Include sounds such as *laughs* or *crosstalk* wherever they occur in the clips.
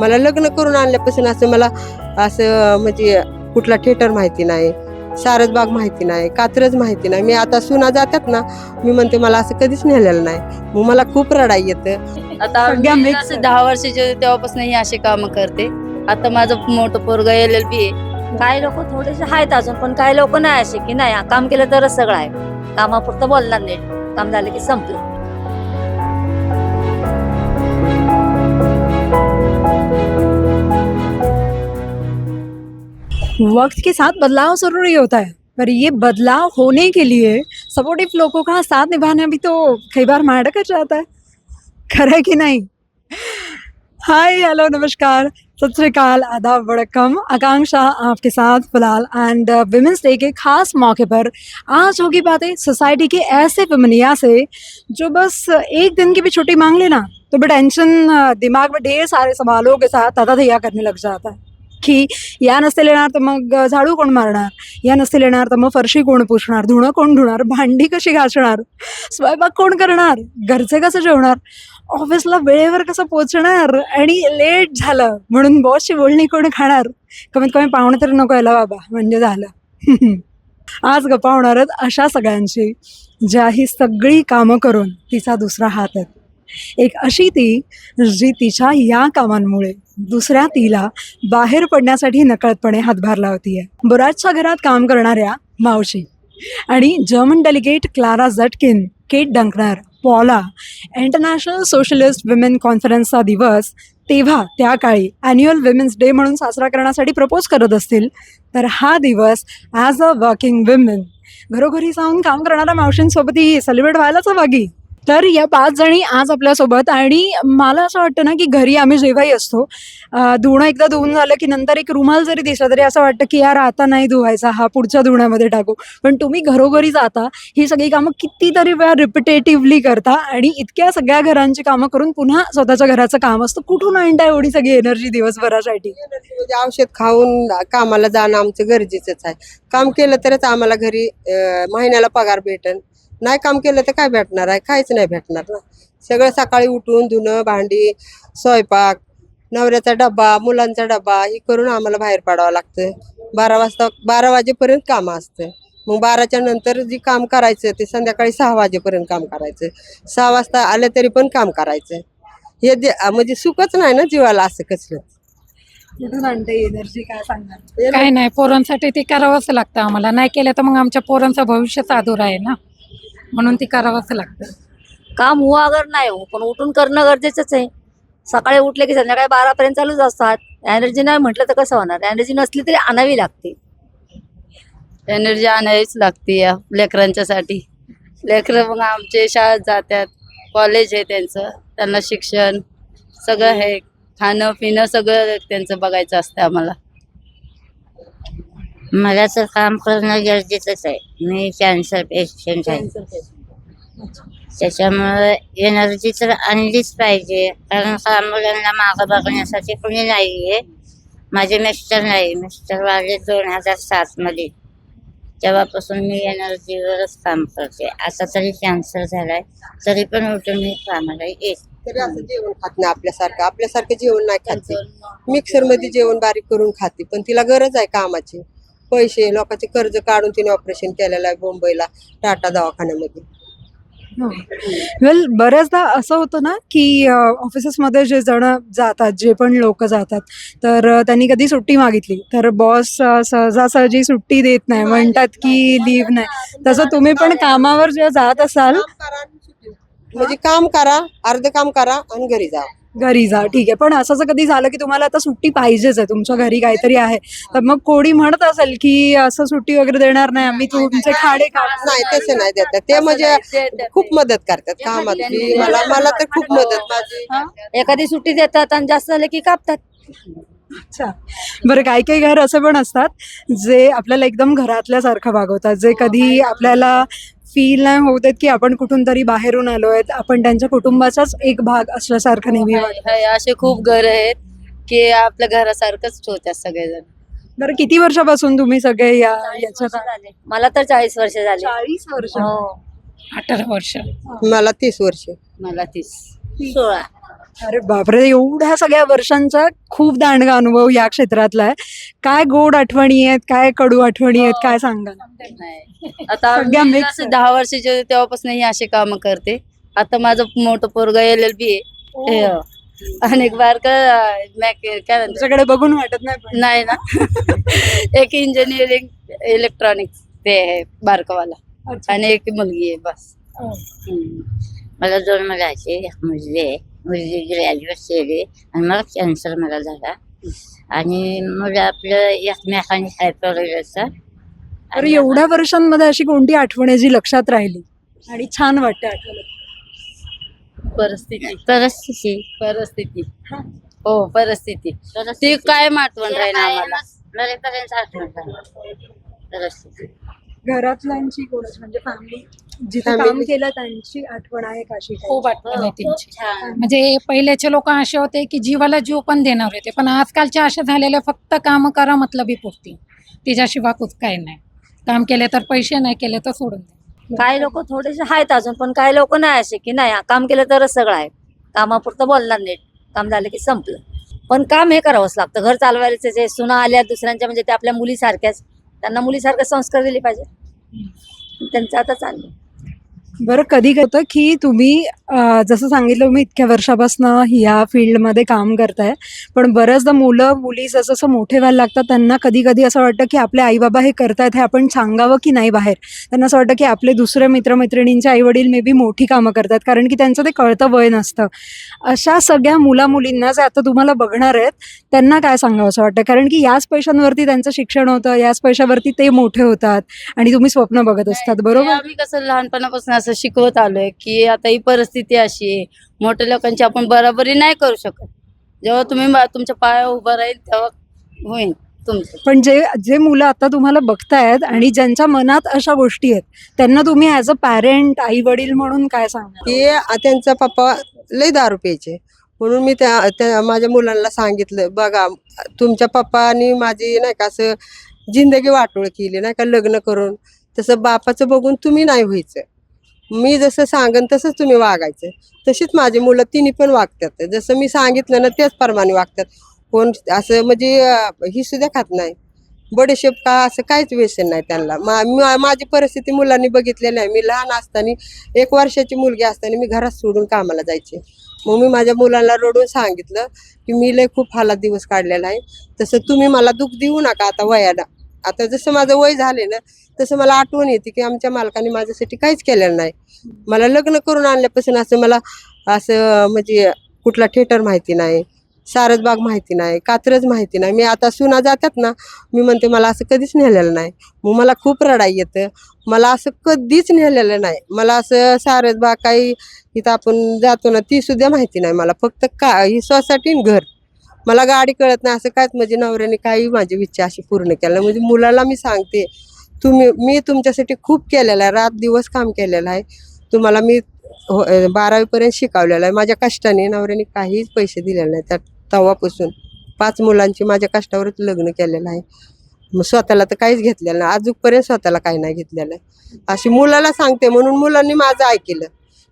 मला लग्न करून आणल्यापासून असं मला असं म्हणजे कुठला थिएटर माहिती नाही सारसबाग माहिती नाही कात्रज माहिती नाही. मी आता सुना जातात ना मी म्हणते मला असं कधीच नेलेलं नाही. मग मला खूप रडाई येतं. आता असे दहा वर्षाचे तेव्हापासून ही अशी कामं करते. आता माझं मोठं पोरग एल एल बी आहे. काही लोक थोडेसे आहेत अजून पण काही लोक नाही असे की नाही काम केलं तरच सगळं आहे. कामापुरतं बोलणार नाही. काम झालं की संपलं. वक्त के साथ बदलाव ज़रूरी होता है। पर ये बदलाव होने के लिए सपोर्टिव लोगों का साथ निभाना भी तो कई बार माड़ा कर जाता है। खरा कि नहीं? हाय, हेलो, नमस्कार। सत श्रीकाल आदाब वड़कम आकांक्षा आपके साथ फ़िलहाल एंड विमेंस डे के खास मौके पर। आज होगी बातें सोसाइटी के ऐसे वमनिया से जो बस एक दिन की भी छुट्टी मांग लेना तो भी टेंशन दिमाग में ढेर सारे सवालों के साथ ताता तैया करने लग जाता है। की या नसते येणार तर मग झाडू कोण मारणार? या नसते येणार तर मग फरशी कोण पुसणार? धुणं कोण धुणार? भांडी कशी घासणार? स्वयंपाक कोण करणार? घरचे कसं जेवणार? ऑफिसला वेळेवर कसं पोचणार आणि लेट झालं म्हणून बॉसची बोलणी कोण खाणार? कमीत कमी पाहुणे तरी नको यायला बाबा म्हणजे झालं. *laughs* आज गप्पा होणार आहेत अशा सगळ्यांची ज्या ही सगळी कामं करून तिचा दुसरा हात आहे एक अशी ती जी तिच्या या कामांमुळे दुसऱ्या तिला बाहेर पडण्यासाठी नकळतपणे हातभार लावतीये. बऱ्याचशा घरात काम करणाऱ्या मावशी आणि German delegate Clara Zetkin Kate Duncker Paula international socialist women कॉन्फरन्सचा दिवस तेव्हा त्या काळी ॲन्युअल विमेन्स डे म्हणून साजरा करण्यासाठी प्रपोज करत असतील तर हा दिवस ॲज अ वर्किंग विमेन घरोघरी जाऊन काम करणाऱ्या मावशींसोबतही सेलिब्रेट व्हायलाच हवा की? तर या पाच जणी आज आपल्यासोबत आणि मला असं वाटतं ना की घरी आम्ही जेव्हाही असतो धुणं एकदा धुवून झालं की नंतर एक रुमाल जरी दिसला तरी असं वाटतं की यार आता नाही धुवायचा हा पुढच्या धुण्यामध्ये टाकू. पण तुम्ही घरोघरी जाता ही सगळी कामं कितीतरी वेळा रिपिटेटिव्हली करता आणि इतक्या सगळ्या घरांची कामं करून पुन्हा स्वतःच्या घराचं काम असतं. कुठून आणता एवढी सगळी एनर्जी दिवसभरासाठी? म्हणजे औषध खाऊन कामाला जाणं आमचं गरजेचंच आहे. काम केलं तरच आम्हाला घरी महिन्याला पगार भेटन. नाही काम केलं तर काय भेटणार आहे? काहीच नाही भेटणार ना. सगळं सकाळी उठून धुणं भांडी स्वयंपाक नवऱ्याचा डब्बा मुलांचा डब्बा हे करून आम्हाला बाहेर पाडावं लागतं बारा वाजता बारा वाजेपर्यंत काम असतं मग बाराच्या नंतर जे काम करायचं ते संध्याकाळी सहा वाजेपर्यंत काम करायचं. सहा वाजता आलं तरी पण काम करायचं. हे दे म्हणजे सुखच नाही ना जीवाला असं कसलं. कुठून आणते एनर्जी काय सांगणार काय नाही पोरांसाठी ते करावंच लागतं आम्हाला. नाही केलं तर मग आमच्या पोरांचं भविष्यच अधूर आहे ना. म्हणून ती करावंच लागतं. काम हो अगर नाही हो पण उठून करणं गरजेचंच आहे. सकाळी उठले की संध्याकाळी बारापर्यंत चालूच असतात. एनर्जी नाही म्हटलं तर कसं होणार? एनर्जी नसली तरी आणावी लागते. एनर्जी आणावीच लागते या लेकरांच्यासाठी लेकरं मग आमचे शाळेत जातात कॉलेज आहे त्यांचं. त्यांना शिक्षण सगळं आहे. खाणं पिणं सगळं त्यांचं बघायचं असतं आम्हाला. मला तर काम करणं गरजेचंच आहे. मी कॅन्सर पेशंट आहे. त्याच्यामुळे एनर्जी तर आणलीच पाहिजे. कारण का मुलांना मागं बघण्यासाठी कोणी नाहीये. माझे मिस्टर नाही. मिस्टर वाढले दोन हजार सात मध्ये. तेव्हापासून मी एनर्जीवरच काम करते. आता तरी कॅन्सर झालाय. तरी पण उठून मी कामाला येते तरी असं जेवण खात नाही आपल्यासारखं. आपल्यासारखं जेवण नाही खाते मिक्सरमध्ये जेवण बारीक करून खाते. पण तिला गरज आहे कामाची. पैसे लोकांचे कर्ज काढून तिने ऑपरेशन केलेलं आहे मुंबईला टाटा दवाखान्यामध्ये. वेल बऱ्याचदा असं होतं ना की ऑफिसेसमध्ये जे जण जातात जे पण लोक जातात तर त्यांनी कधी सुट्टी मागितली. तर बॉस सहजासहजी सुट्टी देत नाही. म्हणतात की लीव्ह नाही. तसं तुम्ही पण कामावर जेव्हा जात असाल. म्हणजे काम करा अर्ध काम करा आणि घरी जा. घरी जा ठीक आहे. पण असं जर कधी झालं की तुम्हाला आता सुट्टी पाहिजेच आहे तुमच्या घरी काहीतरी आहे तर मग कोणी म्हणत असेल की असं सुट्टी वगैरे देणार नाही आम्ही तुमचे खाडे नाही तसे नाही देतात ते म्हणजे खूप मदत करतात कामात मला मला तर खूप मदत माझी. एखादी सुट्टी देतात आणि जास्त झालं की कापतात. अच्छा. बरं काही काही घर असे पण असतात जे आपल्याला एकदम घरातल्यासारखं वागवतात जे कधी आपल्याला फील नाही होत आहेत की आपण कुठून तरी बाहेरून आलोय आपण त्यांच्या कुटुंबाचाच एक भाग असल्यासारखं नेहमी वाटतं. आहे, असे खूप घर आहेत की आपल्या घरासारखंच ठेवतात सगळेजण. बरं किती वर्षापासून तुम्ही सगळे या याच्यात झाले. मला तर चाळीस वर्ष झाली. चाळीस वर्ष? हो. अठरा वर्ष. मला तीस वर्ष. मला तीस. सोळा. अरे बापरे एवढ्या सगळ्या वर्षांचा खूप दांडगा अनुभव या क्षेत्रातला आहे काय गोड आठवणी आहेत काय कडू आठवणी आहेत काय सांगा नाही. आता सगळ्या मी mix असं आहे. दहा वर्षाची होते तेव्हापासून ही अशी कामं करते आता माझं मोठं पोरग एल एल बी आहे. आणि एक बारक काय म्हणतात तुमच्याकडे बघून वाटत नाही पण. नाही ना एक इंजिनिअरिंग इलेक्ट्रॉनिक्स ते आहे बारकवाला अच्छा. आणि एक मुलगी आहे बस हो. हम्म. मला दोन मुलाचे एक मुलगी आहे मुलगी ग्रॅज्युएट केली आणि मग कॅन्सर मला झाला. आणि मुलं आपलं एकमेकांनी हायपर तर एवढ्या वर्षांमध्ये अशी कोणती आठवण आहे जी लक्षात राहिली? आणि छान वाटते आठवण परिस्थिती. परिस्थिती. परिस्थिती. हो परिस्थिती. ती काय आठवण राहील आम्हाला. परिस्थिती. घरातल्यांची कोणाची म्हणजे फॅमिली जिथे Family. काम केलं त्यांची आठवण आहे का अशी काही? खूप आठवण आहे त्यांची. छान. म्हणजे पहिल्याचे लोक असे होते की जीवाला जीव पण देणार होते पण आजकालचे असे झालेले फक्त काम करा मतलबी पुरती. तिच्याशिवाय कुछ काही नाही. काम केले तर पैसे नाही केले तर सोडून दे. काही लोक थोडेसे आहेत अजून पण काही लोक नाही असे की नाही काम केलं तरच सगळं आहे. कामापुरतं बोलणार नीट काम झालं की संपलं. पण काम हे करावंच लागतं. घर चालवायचं जे सुना आल्या दुसऱ्यांच्या म्हणजे ते आपल्या मुलीसारख्याच. त्यांना मुलीसारखे संस्कार दिले पाहिजे. त्यांचं आता चाललं बरं कधी होतं की तुम्ही जसं सांगितलं तुम्ही इतक्या वर्षापासून ह्या फील्डमध्ये काम करताय पण बऱ्याचदा मुलं मुली जसं जसं मोठे व्हायला लागतात त्यांना कधी कधी असं वाटतं की आपले आईबाबा हे करतायत हे आपण सांगावं की नाही बाहेर? त्यांना असं वाटतं की आपले दुसरे मित्रमैत्रिणींचे आई वडील मे बी मोठी कामं करतात कारण की त्यांचं ते कळतं वय नसतं. अशा सगळ्या मुला मुलींना जे आता तुम्हाला बघणार आहेत त्यांना काय सांगावं असं वाटतं? कारण की याच पैशांवरती त्यांचं शिक्षण होतं याच पैशावरती ते मोठे होतात आणि तुम्ही स्वप्न बघत असतात बरोबर? आम्ही कसं लहानपणापासून असं शिकवत आलोय की आता ही परिस्थिती अशी आहे. मोठ्या लोकांची आपण बराबरी नाही करू शकत. जेव्हा तुम्ही तुमच्या पायावर उभं राहील तेव्हा होईल तुमचं. पण जे जे मुलं आता तुम्हाला बघतायत आणि ज्यांच्या मनात अशा गोष्टी आहेत त्यांना तुम्ही ॲज अ पॅरेंट आई वडील म्हणून काय सांगणार? की आ- त्यांचा पप्पा लय दारू प्यायचे. म्हणून मी त्या त्या माझ्या मुलांना सांगितलं बघा तुमच्या पप्पानी माझी नाही का असं जिंदगी वाटोळ केली नाही का लग्न करून. तसं बापाचं बघून तुम्ही नाही व्हायचं. मी जसं सांगन तसंच तुम्ही वागायचं. तशीच माझी मुलं तिन्ही पण वागतात जसं मी सांगितलं ना त्याच प्रमाणे वागतात कोण असं म्हणजे ही सुद्धा खात नाही. बडेशेप का असं काहीच व्यसन नाही त्यांना. मा- मा- माझी परिस्थिती मुलांनी बघितलेली आहे. मी लहान असताना एक वर्षाची मुलगी असताना मी घरात सोडून कामाला जायचे. मग मी माझ्या मुलांना रडून सांगितलं की मी लय खूप हालात दिवस काढलेला आहे. तसं तुम्ही मला दुःख देऊ नका आता वयाला आता जसं माझं वय झाले ना तसं मला आठवण येते की आमच्या मालकाने माझ्यासाठी काहीच केलेलं नाही. मला लग्न करून आणल्यापासून असं मला असं म्हणजे कुठला थिएटर माहिती नाही सारसबाग माहिती नाही कात्रज माहिती नाही. मी आता सुना जातात ना मी म्हणते मला असं कधीच नेलेलं नाही. मग मला खूप रडाई येतं. मला असं कधीच नेलेलं नाही. मला असं सारसबाग काही इथं आपण जातो ना ती सुद्धा माहिती नाही मला. फक्त का ही सोसायटी घर. मला गाडी कळत नाही असं कायच म्हणजे नवऱ्याने काही माझी इच्छा अशी पूर्ण केलं म्हणजे मुलाला मी सांगते तुम्ही मी तुमच्यासाठी खूप केलेलं आहे रात दिवस काम केलेलं आहे. तुम्हाला मी हो- बारावीपर्यंत शिकवलेलं आहे. माझ्या कष्टाने नवऱ्याने काहीच पैसे दिलेले नाही. त्या तवापासून पाच मुलांची माझ्या कष्टावरच लग्न केलेलं आहे. मग स्वतःला तर काहीच घेतलेलं नाही. अजूनपर्यंत स्वतःला काही नाही घेतलेलं आहे. अशी मुलाला सांगते म्हणून मुलांनी माझं ऐकलं.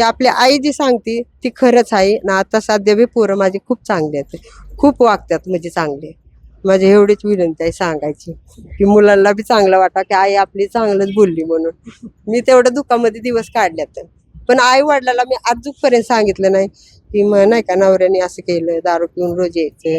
की आपली आई जी सांगते ती खरंच आहे ना आता सध्या बी पोरं माझी खूप चांगली आहेत. खूप वागतात म्हणजे चांगले. माझी एवढीच विनंती आहे सांगायची. की मुलांना बी चांगलं वाटा की आई आपली चांगलंच बोलली म्हणून. मी तेवढ्या दुःखामध्ये दिवस काढल्यात. पण आई वडिलाला मी अजूनपर्यंत सांगितलं नाही. की मग नाही का नवऱ्याने असं केलं दारू पिऊन रोज यायचं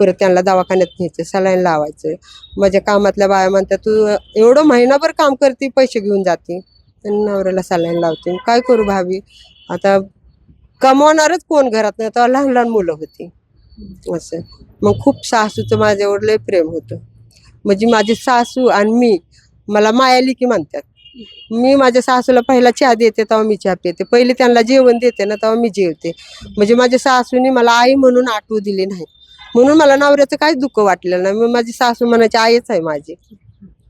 परत त्यांना दवाखान्यात न्यायचं सलाईन लावायचं. माझ्या कामातल्या बाया म्हणतात तू एवढं महिनाभर काम करते पैसे घेऊन जाते. आणि नवऱ्याला सलाईन लावते. काय करू भावी आता कमवणारच कोण घरात नाही आता लहान लहान मुलं होती. असं. मग खूप सासूचं माझ्यावर लय प्रेम होतं. म्हणजे माझी सासू आणि मी मला मायाली की म्हणतात. मी माझ्या सासूला पहिला चहा देते तेव्हा मी चहा पिते. पहिले त्यांना जेवण देते ना तेव्हा मी जेवते. म्हणजे माझ्या सासूने मला आई म्हणून आठवू दिली नाही. म्हणून मला नवऱ्याचं काहीच दुःख वाटलेलं नाही. मग माझी सासू म्हणायची आईच आहे माझी.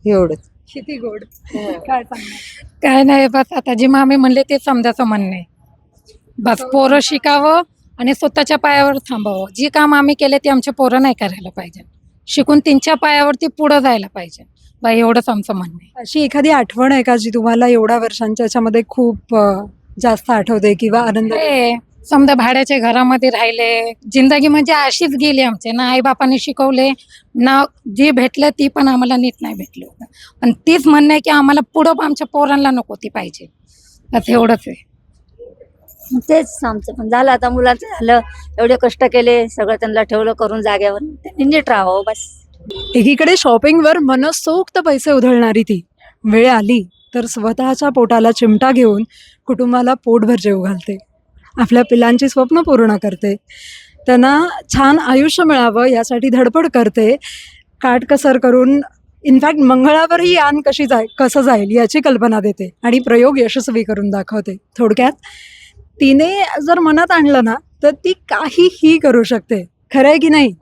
एवढंच. किती गोड काय सांगणार? काय नाही बस आता जे मामी म्हणले ते समजायचं म्हणणे. बस पोरं शिकावं आणि स्वतःच्या पायावर थांबावं. जी काम आम्ही केले ते आमचे पोरं नाही करायला पाहिजे. शिकून त्यांच्या पायावरती पुढं जायला पाहिजे. बा एवढंच आमचं म्हणणं आहे. अशी एखादी आठवण आहे का जी तुम्हाला एवढ्या वर्षांच्या याच्यामध्ये खूप अं, जास्त आठवते किंवा आनंद हे समजा भाड्याच्या घरामध्ये राहिले जिंदगी म्हणजे अशीच गेली आमचे. ना आईबापाने शिकवले ना जे भेटलं ती पण आम्हाला नीट नाही भेटलं होतं. पण तीच म्हणणं आहे की आम्हाला पुढं आमच्या पोरांना नको ती पाहिजे. बस एवढंच आहे. तेच आमचं पण झालं. आता मुलांचं झालं. एवढे कष्ट केले सगळं त्यांना ठेवलं करून जाग्यावर त्यांनी नीट राहावं बस. एकीकडे शॉपिंगवर मनसोक्त पैसे उधळणारी ती. वेळ आली तर स्वतःच्या पोटाला चिमटा घेऊन कुटुंबाला पोटभर जेव घालते. आपल्या पिलांची स्वप्न पूर्ण करते. त्यांना छान आयुष्य मिळावं यासाठी धडपड करते. काटकसर करून इनफॅक्ट मंगळावरही यान कशी जाय कसं जाईल याची कल्पना देते आणि प्रयोग यशस्वी करून दाखवते. थोडक्यात तिने जर मनात आणलं ना तर ती काहीही करू शकते. खरं आहे की नाही?